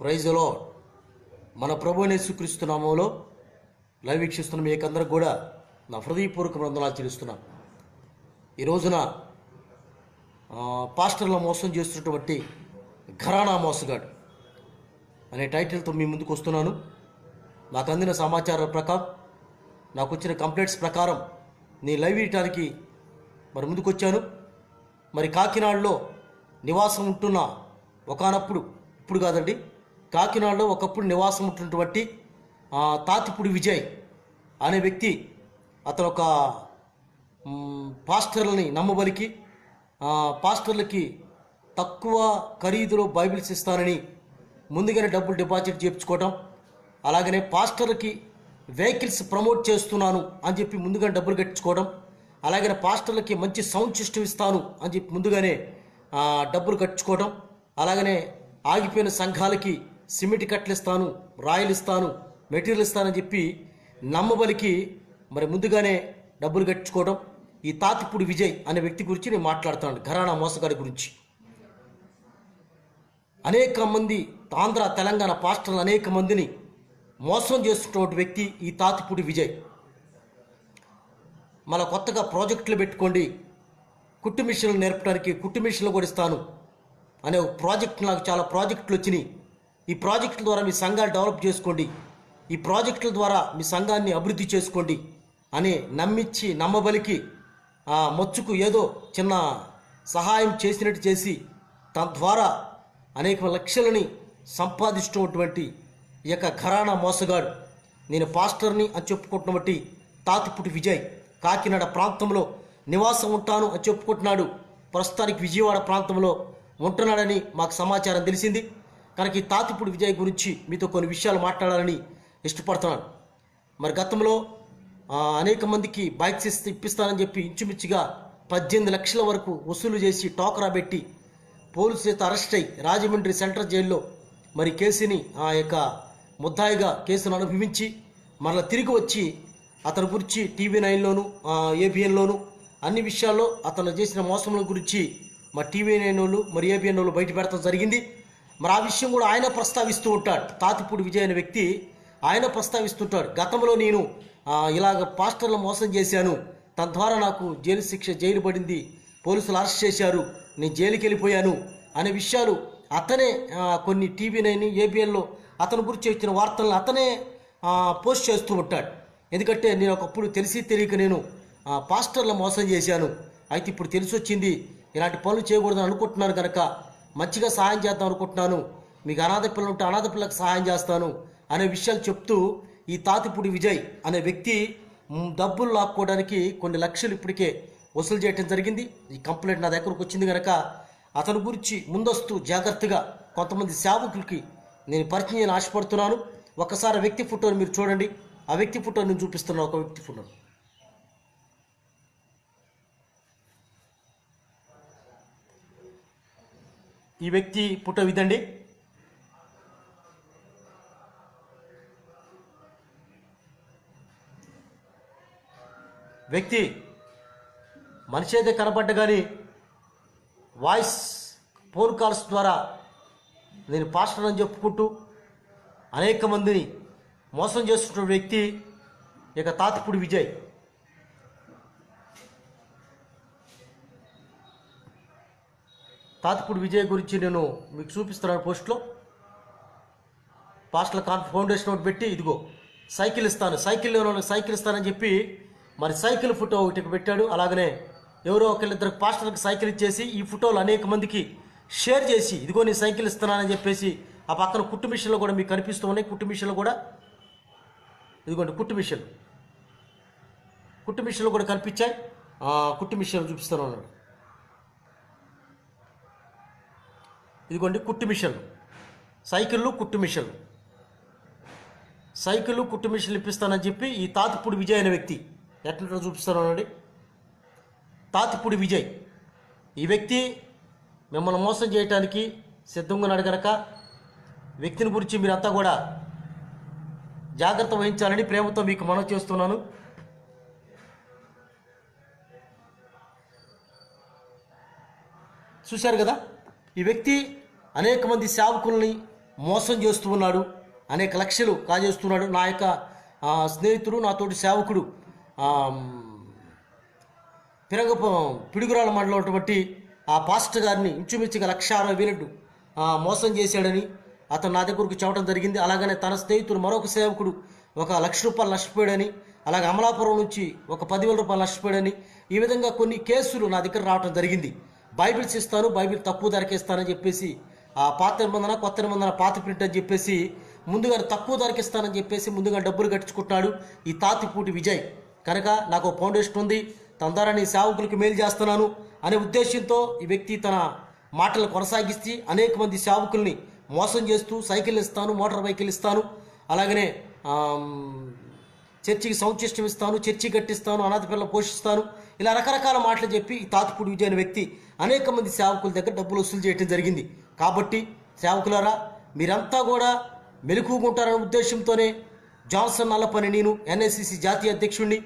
ప్రైజ్లో మన ప్రభు యేసుక్రీస్తు నామంలో లైవ్ వీక్షిస్తున్న మీకందరికి కూడా నా హృదయపూర్వక వందనాలు చెల్లిస్తున్నాను ఈ రోజున పాస్టర్ల మోసం చేస్తున్నటువంటి ఘరానా మోసగాడు అనే టైటిల్తో మీ ముందుకు వస్తున్నాను. నాకు అందిన సమాచారం ప్రకారం నాకు వచ్చిన కంప్లైంట్స్ ప్రకారం నీ లైవ్ ఇవ్వటానికి మరి ముందుకొచ్చాను మరి కాకినాడలో నివాసం ఉంటున్న ఒకనప్పుడు ఇప్పుడు కాదండి కాకినాడలో ఒకప్పుడు నివాసం ఉంటున్నటువంటి తాతిపుడి విజయ్ అనే వ్యక్తి అతను ఒక పాస్టర్లని నమ్మబలికి పాస్టర్లకి తక్కువ ఖరీదులో బైబిల్స్ ఇస్తానని ముందుగానే డబ్బులు డిపాజిట్ చేయించుకోవటం అలాగనే పాస్టర్లకి వెహికల్స్ ప్రమోట్ చేస్తున్నాను అని చెప్పి ముందుగానే డబ్బులు కట్టించుకోవడం అలాగనే పాస్టర్లకి మంచి సౌండ్ సిస్టమ్ ఇస్తాను అని చెప్పి ముందుగానే డబ్బులు కట్టించుకోవడం అలాగనే ఆగిపోయిన సంఘాలకి సిమెంట్ కట్టలు ఇస్తాను రాయలు ఇస్తాను మెటీరియల్ ఇస్తానని చెప్పి నమ్మబలికి మరి ముందుగానే డబ్బులు కట్టించుకోవడం ఈ తాతిప్పుడు విజయ్ అనే వ్యక్తి గురించి నేను మాట్లాడుతున్నాను ఘరానా మోసగాడి గురించి. అనేక మంది ఆంధ్ర తెలంగాణ పాస్టర్లు అనేక మందిని మోసం చేస్తున్నటువంటి వ్యక్తి ఈ తాతిపూడి విజయ్. మన కొత్తగా ప్రాజెక్టులు పెట్టుకోండి కుట్టు మిషన్లు నేర్పడానికి కుట్టు మిషన్లు కూడా ఇస్తాను అనే ఒక ప్రాజెక్ట్ నాకు చాలా ప్రాజెక్టులు వచ్చినాయి. ఈ ప్రాజెక్టుల ద్వారా మీ సంఘాలు డెవలప్ చేసుకోండి. ఈ ప్రాజెక్టుల ద్వారా మీ సంఘాన్ని అభివృద్ధి చేసుకోండి అని నమ్మించి నమ్మబలికి ఆ మొచ్చుకు ఏదో చిన్న సహాయం చేసినట్టు చేసి తన ద్వారా అనేక లక్షలని సంపాదిస్తున్నటువంటి ఈ యొక్క ఘరానా మోసగాడు. నేను పాస్టర్ని అని చెప్పుకుంటున్నటువంటి తాతిపుటి విజయ్ కాకినాడ ప్రాంతంలో నివాసం ఉంటాను అని చెప్పుకుంటున్నాడు. ప్రస్తుతానికి విజయవాడ ప్రాంతంలో ఉంటున్నాడని మాకు సమాచారం తెలిసింది. కనుక ఈ తాతిపుడి విజయ్ గురించి మీతో కొన్ని విషయాలు మాట్లాడాలని ఇష్టపడుతున్నాను. మరి గతంలో అనేక మందికి బైక్స్ ఇస్తే ఇప్పిస్తానని చెప్పి ఇంచుమించుగా పద్దెనిమిది లక్షల వరకు వసూలు చేసి టోకరా పెట్టి పోలీసు చేత అరెస్ట్ అయి రాజమండ్రి సెంట్రల్ జైల్లో మరి కేసుని ఆ యొక్క ముద్దాయిగా కేసును అనుభవించి మరలా తిరిగి వచ్చి అతని గురించి టీవీ నైన్లోను ఏబిఎన్లోను అన్ని విషయాల్లో అతను చేసిన మోసముల గురించి మా టీవీ నైన్ వాళ్ళు మరి ఏబిఎన్ వాళ్ళు బయట పెడతాం జరిగింది. మరి ఆ విషయం కూడా ఆయన ప్రస్తావిస్తూ ఉంటాడు. తాతిపూడి విజయ్ అనే వ్యక్తి ఆయన ప్రస్తావిస్తుంటాడు. గతంలో నేను ఇలాగ పాస్టర్లు మోసం చేశాను. తద్వారా నాకు జైలు శిక్ష జైలు పడింది. పోలీసులు అరెస్ట్ చేశారు. నేను జైలుకి వెళ్ళిపోయాను అనే విషయాలు అతనే కొన్ని టీవీ నైన్ ఏబిఎన్లో అతని గురించి వచ్చిన వార్తలను అతనే పోస్ట్ చేస్తూ ఉంటాడు. ఎందుకంటే నేను ఒకప్పుడు తెలిసి తెలియక నేను పాస్టర్లు పాస్టర్ల మోసం చేశాను. అయితే ఇప్పుడు తెలిసి వచ్చింది ఇలాంటి పనులు చేయకూడదని అనుకుంటున్నాను కనుక మంచిగా సహాయం చేద్దాం అనుకుంటున్నాను. మీకు అనాథ పిల్లలు ఉంటే అనాథ పిల్లలకు సహాయం చేస్తాను అనే విషయాలు చెప్తూ ఈ తాతిపూడి విజయ్ అనే వ్యక్తి డబ్బులు లాక్కోవడానికి కొన్ని లక్షలు ఇప్పటికే వసూలు చేయడం జరిగింది. ఈ కంప్లైంట్ నా దగ్గరకు వచ్చింది కనుక అతని గురించి ముందస్తు జాగ్రత్తగా కొంతమంది సేవకులకి నేను పరిచయం ఆశపడుతున్నాను. ఒకసారి వ్యక్తి ఫోటోని మీరు చూడండి. ఆ వ్యక్తి ఫోటో నేను చూపిస్తున్నాను ఒక వ్యక్తి ఫోటో ఈ వ్యక్తి పుట్ట విదండి వ్యక్తి మనిషి అయితే కనపడ్డ కానీ వాయిస్ ఫోన్ కాల్స్ ద్వారా నేను పాస్టర్ అని చెప్పుకుంటూ అనేక మందిని మోసం చేస్తున్న వ్యక్తి ఇక తాతపూడి విజయ్. తాతపూడి విజయ్ గురించి నేను మీకు చూపిస్తున్నాను పోస్ట్లో. పాస్టల్ కాన్ ఫౌండేషన్ ఒకటి పెట్టి ఇదిగో సైకిల్ ఇస్తాను. సైకిల్ సైకిల్ ఇస్తానని చెప్పి మరి సైకిల్ ఫోటో ఒకటి పెట్టాడు. అలాగనే ఎవరో ఒకళ్ళిద్దరు పాస్టర్కి సైకిల్ ఇచ్చేసి ఈ ఫోటోలు అనేక మందికి షేర్ చేసి ఇదిగో నేను సైకిల్ ఇస్తున్నానని చెప్పేసి ఆ పక్కన కుట్టు మిషన్లు కూడా మీకు కనిపిస్తూ ఉన్నాయి. కుట్టు మిషన్లు కూడా ఇదిగోండి కుట్టు మిషన్ కుట్టు మిషన్లు కూడా కనిపించాయి. కుట్టు మిషన్లు చూపిస్తాను అన్నాడు. ఇదిగోండి కుట్టు మిషన్లు. సైకిళ్ళు కుట్టు మిషన్లు. సైకిళ్ళు కుట్టు మిషన్లు ఇప్పిస్తానని చెప్పి ఈ తాతిపూడి విజయ్ అనే వ్యక్తి ఎట్లా చూపిస్తాను అనండి తాతిపూడి విజయ్. ఈ వ్యక్తి మిమ్మల్ని మోసం చేయడానికి సిద్ధంగా ఉన్నాడు కనుక వ్యక్తిని గురించి మీరంతా కూడా జాగ్రత్త వహించాలని ప్రేమతో మీకు మనవి చేస్తున్నాను. చూశారు కదా? ఈ వ్యక్తి అనేక మంది సేవకుల్ని మోసం చేస్తూ ఉన్నాడు. అనేక లక్షలు కాజేస్తున్నాడు. నా యొక్క స్నేహితుడు నాతోటి సేవకుడు ఆ, పిడుగురాల మండలం ఉన్నటువంటి ఆ పాస్టర్ గారిని ఇంచుమించుగా లక్ష అరవై వేలు మోసం చేశాడని అతను నా దగ్గరకు చెప్పడం జరిగింది. అలాగనే తన స్నేహితుడు మరొక సేవకుడు ఒక లక్ష రూపాయలు నష్టపోయాడని అలాగే అమలాపురం నుంచి ఒక పదివేల రూపాయలు నష్టపోయాడని ఈ విధంగా కొన్ని కేసులు నా దగ్గర రావడం జరిగింది. బైబిల్స్ ఇస్తాను బైబిల్ తక్కువ ధరకే ఇస్తానని చెప్పేసి పాత నిబంధన కొత్త నిబంధన పాత ప్రింట్ అని చెప్పేసి ముందుగా తక్కువ ధరకి ఇస్తానని చెప్పేసి ముందుగా డబ్బులు కట్టించుకుంటున్నాడు ఈ తాతిపూటి విజయ్. కనుక నాకు ఫౌండేషన్ ఉంది తన ద్వారా నీ సేవకులకు మేలు చేస్తున్నాను అనే ఉద్దేశంతో ఈ వ్యక్తి తన మాటలు కొనసాగిస్తే అనేక మంది సేవకుల్ని మోసం చేస్తూ సైకిల్ ఇస్తాను మోటార్ బైకిల్ ఇస్తాను అలాగనే చర్చికి సౌచిష్టం ఇస్తాను చర్చి కట్టిస్తాను అనాథ పిల్లలు పోషిస్తాను ఇలా రకరకాల మాటలు చెప్పి ఈ తాతిపూడి విజయ్ అనే వ్యక్తి అనేక మంది సేవకుల దగ్గర డబ్బులు వసూలు చేయడం జరిగింది. కాబట్టి సేవకులారా మీరంతా కూడా మెలకుగుంటారనే ఉద్దేశంతోనే జాన్సన్ నల్లపని నేను ఎన్ఐసిసి జాతీయ అధ్యక్షుడిని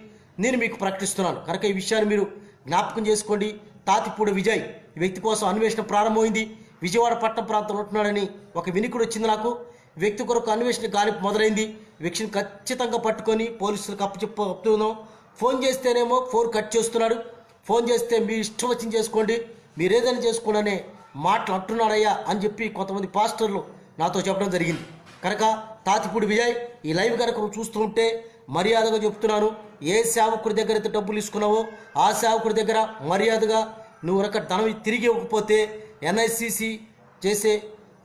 నేను మీకు ప్రకటిస్తున్నాను. కనుక ఈ విషయాన్ని మీరు జ్ఞాపకం చేసుకోండి. తాతిపూడి విజయ్ ఈ వ్యక్తి కోసం అన్వేషణ ప్రారంభమైంది. విజయవాడ పట్టణ ప్రాంతంలో ఉంటున్నాడని ఒక వినికుడు వచ్చింది నాకు. వ్యక్తి కొరకు అన్వేషణ గాలింపు మొదలైంది. వ్యక్తిని ఖచ్చితంగా పట్టుకొని పోలీసులకు అప్పచెప్పుతున్నాం ఫోన్ చేస్తేనేమో ఫోన్ కట్ చేస్తున్నాడు. ఫోన్ చేస్తే మీ ఇష్టం వచ్చింది చేసుకోండి. మీరు ఏదైనా చేసుకోండి అనే మాటలు అంటున్నాడయ్యా అని చెప్పి కొంతమంది పాస్టర్లు నాతో చెప్పడం జరిగింది. కనుక తాతిపూడి విజయ్ ఈ లైవ్ కనుక నువ్వు చూస్తూ ఉంటే మర్యాదగా చెప్తున్నాను. ఏ సేవకుడి దగ్గర అయితే డబ్బులు తీసుకున్నావో ఆ సేవకుడి దగ్గర మర్యాదగా నువ్వు రక ధనం తిరిగి ఇవ్వకపోతే ఎన్ఐసిసి చేసే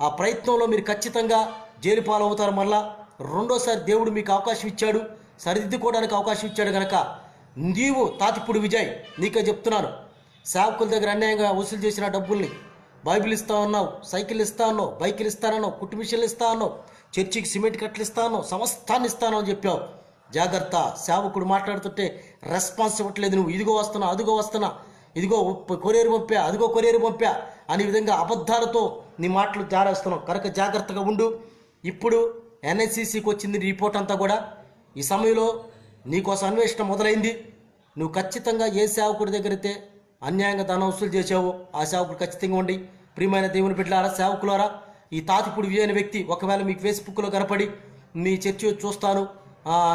ఆ ప్రయత్నంలో మీరు ఖచ్చితంగా జైలు పాలవుతారు. మళ్ళా రెండోసారి దేవుడు మీకు అవకాశం ఇచ్చాడు సరిదిద్దుకోవడానికి అవకాశం ఇచ్చాడు కనుక నీవు తాతిపూడి విజయ్ నీకే చెప్తున్నాను. సేవకుల దగ్గర అన్యాయంగా వసూలు చేసిన డబ్బుల్ని బైబిల్ ఇస్తా ఉన్నావు సైకిల్ ఇస్తా ఉన్నావు బైకులు ఇస్తానో కుట్టు మిషన్లు ఇస్తా ఉన్నావు చర్చికి సిమెంట్ కట్టలు ఇస్తాను సమస్తాన్ని ఇస్తాను అని చెప్పావు. జాగ్రత్త సేవకుడు మాట్లాడుతుంటే రెస్పాన్స్ ఇవ్వట్లేదు నువ్వు. ఇదిగో వస్తున్నా అదిగో వస్తున్నా. ఇదిగో ఉప్ప- కొరియర్ పంపా అదిగో కొరియర్ పంపా అనే విధంగా అబద్ధాలతో నీ మాటలు జారేస్తున్నావు. కనుక జాగ్రత్తగా ఉండు. ఇప్పుడు ఎన్ఎస్సిసికి వచ్చింది రిపోర్ట్ అంతా కూడా. ఈ సమయంలో నీకోసం అన్వేషణ మొదలైంది. నువ్వు ఖచ్చితంగా ఏ సేవకుడి దగ్గర అయితే అన్యాయంగా ధనం వసూలు చేసావో ఆ సేవకుడు ఖచ్చితంగా ఉండి ప్రియమైన దేవుని బిడ్డలారా సేవకులారా ఈ తాతిపుడు విజయ్ వ్యక్తి ఒకవేళ మీకు ఫేస్బుక్లో కనపడి మీ చర్చి చూస్తాను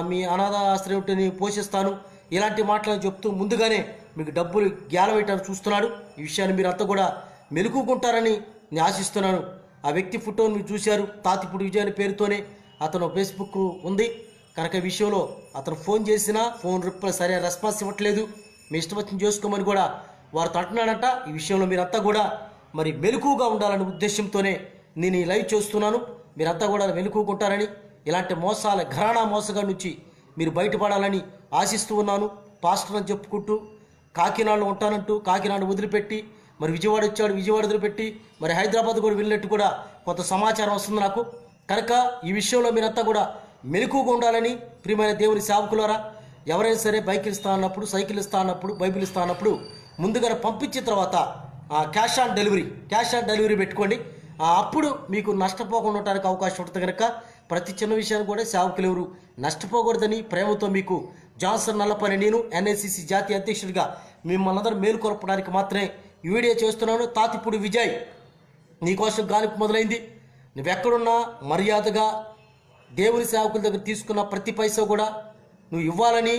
మీ అనాథాశ్రయం పోషిస్తాను ఇలాంటి మాటలు చెప్తూ ముందుగానే మీకు డబ్బులు వేయటానికి చూస్తున్నాడు. ఈ విషయాన్ని మీరు అంతా కూడా మెలుకుంటారని నేను ఆశిస్తున్నాను. ఆ వ్యక్తి ఫోటోని మీరు చూశారు తాతిపుడు విజయ్ పేరుతోనే అతను ఫేస్బుక్ ఉంది. కనుక విషయంలో అతను ఫోన్ చేసినా ఫోన్ రిప్లై సరైన రెస్పాన్స్ ఇవ్వట్లేదు. మీ ఇష్టం వచ్చిన చేసుకోమని కూడా వారితో అంటున్నాడంట ఈ విషయంలో మీరంతా కూడా మరి మెలకుగా ఉండాలనే ఉద్దేశంతోనే నేను ఈ లైవ్ చేస్తున్నాను. మీరంతా కూడా మెలకుకుంటారని ఇలాంటి మోసాల ఘరాణా మోసగా నుంచి మీరు బయటపడాలని ఆశిస్తూ ఉన్నాను. పాస్టర్ అని చెప్పుకుంటూ కాకినాడలో ఉంటానంటూ కాకినాడ వదిలిపెట్టి మరి విజయవాడ వచ్చాడు విజయవాడ వదిలిపెట్టి మరి హైదరాబాద్ కూడా వెళ్ళినట్టు కూడా కొంత సమాచారం వస్తుంది నాకు. కనుక ఈ విషయంలో మీరంతా కూడా మెలకుగా ఉండాలని ప్రియమైన దేవుని సేవకులారా ఎవరైనా సరే బైక్ ఇస్తా అన్నప్పుడు సైకిల్ ఇస్తా అన్నప్పుడు బైబిల్ ఇస్తా అన్నప్పుడు ముందుగా పంపించిన తర్వాత ఆ, cash on delivery cash on delivery పెట్టుకోండి. అప్పుడు మీకు నష్టపోకుండా ఉండటానికి అవకాశం ఉంటుంది కనుక ప్రతి చిన్న విషయాన్ని కూడా సేవకులు ఎవరు నష్టపోకూడదని ప్రేమతో మీకు జాన్సన్ నల్లపని నేను ఎన్ఐసిసి జాతీయ అధ్యక్షుడిగా మిమ్మల్ని అందరూ మేలుకొల్పడానికి మాత్రమే ఈ వీడియో చేస్తున్నాను. తాతిపూడి విజయ్ నీకోసం గాలింపు మొదలైంది. నువ్వెక్కడున్నా మర్యాదగా దేవుని సేవకుల దగ్గర తీసుకున్న ప్రతి పైసా కూడా నువ్వు ఇవ్వాలని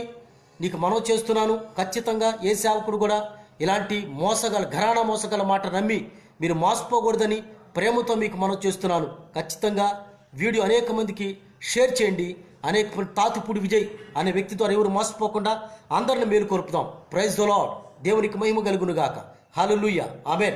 నీకు మనవి చేస్తున్నాను. ఖచ్చితంగా ఏ సేవకుడు కూడా ఇలాంటి మోసగల ఘరానా మోసగల మాట నమ్మి మీరు మోసపోకూడదని ప్రేమతో మీకు మనం చేస్తున్నాను. ఖచ్చితంగా వీడియో అనేక మందికి షేర్ చేయండి. అనేక తాతిపూడి విజయ్ అనే వ్యక్తి ద్వారా ఎవరు మోసపోకుండా అందరిని మేలు కోరుపుదాం. ప్రైజ్ ద దేవునికి మహిమ కలుగునుగాక. హల్లెలూయా ఆమెన్